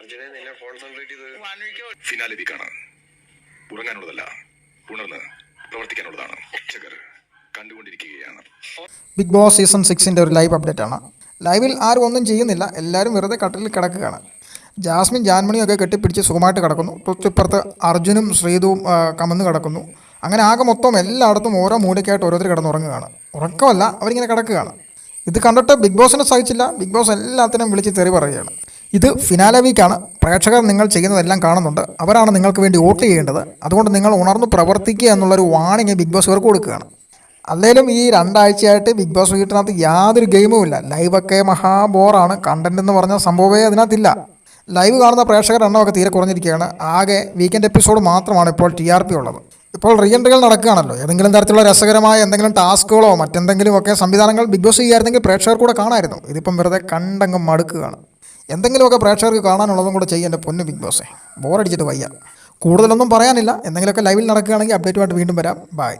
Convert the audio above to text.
അർജുനെ നിന്നെ കോൺസെൻട്രേറ്റ് ചെയ്ത് ഫിനാലെ വീക്കാണ് ഉറങ്ങാനുള്ളതല്ല ഉണർന്ന് പ്രവർത്തിക്കാനുള്ളതാണ് ചകർ കണ്ടുകൊണ്ടിരിക്കുകയാണ്. ബിഗ് ബോസ് സീസൺ സിക്സിന്റെ ഒരു ലൈവ് അപ്ഡേറ്റ് ആണ്. ലൈവിൽ ആരും ഒന്നും ചെയ്യുന്നില്ല എല്ലാവരും വെറുതെ കട്ടിലിൽ കിടക്കുകയാണ്. ജാസ്മിൻ ജാൻമണിയും ഒക്കെ കെട്ടിപ്പിടിച്ച് സുഖമായിട്ട് കിടക്കുന്നു. തൊട്ടിപ്പുറത്ത് അർജുനും ശ്രീതുവും കമന്ന് കിടക്കുന്നു. അങ്ങനെ ആകെ മൊത്തം എല്ലായിടത്തും ഓരോ മൂലയ്ക്കായിട്ട് ഓരോരുത്തർ കിടന്നുറങ്ങുകയാണ്. ഉറക്കമല്ല അവരിങ്ങനെ കിടക്കുകയാണ്. ഇത് കണ്ടിട്ട് ബിഗ് ബോസിനെ സഹിച്ചില്ല. ബിഗ് ബോസ് എല്ലാത്തിനും വിളിച്ച് തെറി പറയുകയാണ്. ഇത് ഫിനാല വീക്കാണ് പ്രേക്ഷകർ നിങ്ങൾ ചെയ്യുന്നതെല്ലാം കാണുന്നുണ്ട്. അവരാണ് നിങ്ങൾക്ക് വേണ്ടി വോട്ട് ചെയ്യേണ്ടത്. അതുകൊണ്ട് നിങ്ങൾ ഉണർന്ന് പ്രവർത്തിക്കുക എന്നുള്ളൊരു വാണിംഗ് ബിഗ് ബോസ് ഇവർക്ക് കൊടുക്കുകയാണ്. അല്ലേലും ഈ രണ്ടാഴ്ചയായിട്ട് ബിഗ് ബോസ് വീട്ടിനകത്ത് യാതൊരു ഗെയിമും ഇല്ല. ലൈവൊക്കെ മഹാ ബോറാണ് കണ്ടന്റ് എന്ന് പറഞ്ഞ സംഭവമേ അതിനകത്തില്ല. ലൈവ് കാണുന്ന പ്രേക്ഷകരുടെ എണ്ണമൊക്കെ തീരെ കുറഞ്ഞിരിക്കുകയാണ്. ആകെ വീക്കെൻഡ് എപ്പിസോഡ് മാത്രമാണ് ഇപ്പോൾ ടി ആർ പി ഉള്ളത്. ഇപ്പോൾ റീഎൻട്രികൾ നടക്കുകയാണല്ലോ. ഏതെങ്കിലും തരത്തിലുള്ള രസകരമായ എന്തെങ്കിലും ടാസ്കുകളോ മറ്റെന്തെങ്കിലും ഒക്കെ സംവിധാനങ്ങൾ ബിഗ് ബോസ് ചെയ്യായിരുന്നെങ്കിൽ പ്രേക്ഷകർ കൂടെ കാണായിരുന്നു. ഇതിപ്പം വെറുതെ കണ്ടങ്ങ് മടുക്കുകയാണ്. എന്തെങ്കിലുമൊക്കെ പ്രേക്ഷകർക്ക് കാണാനുള്ളതും കൂടെ ചെയ്യും എന്റെ പൊന്നു ബിഗ് ബോസേ ബോറടിച്ചിട്ട് വയ്യ. കൂടുതലൊന്നും പറയാനില്ല. എന്തെങ്കിലുമൊക്കെ ലൈവിൽ നടക്കുകയാണെങ്കിൽ അപ്ഡേറ്റുമായിട്ട് വീണ്ടും വരാം. ബൈ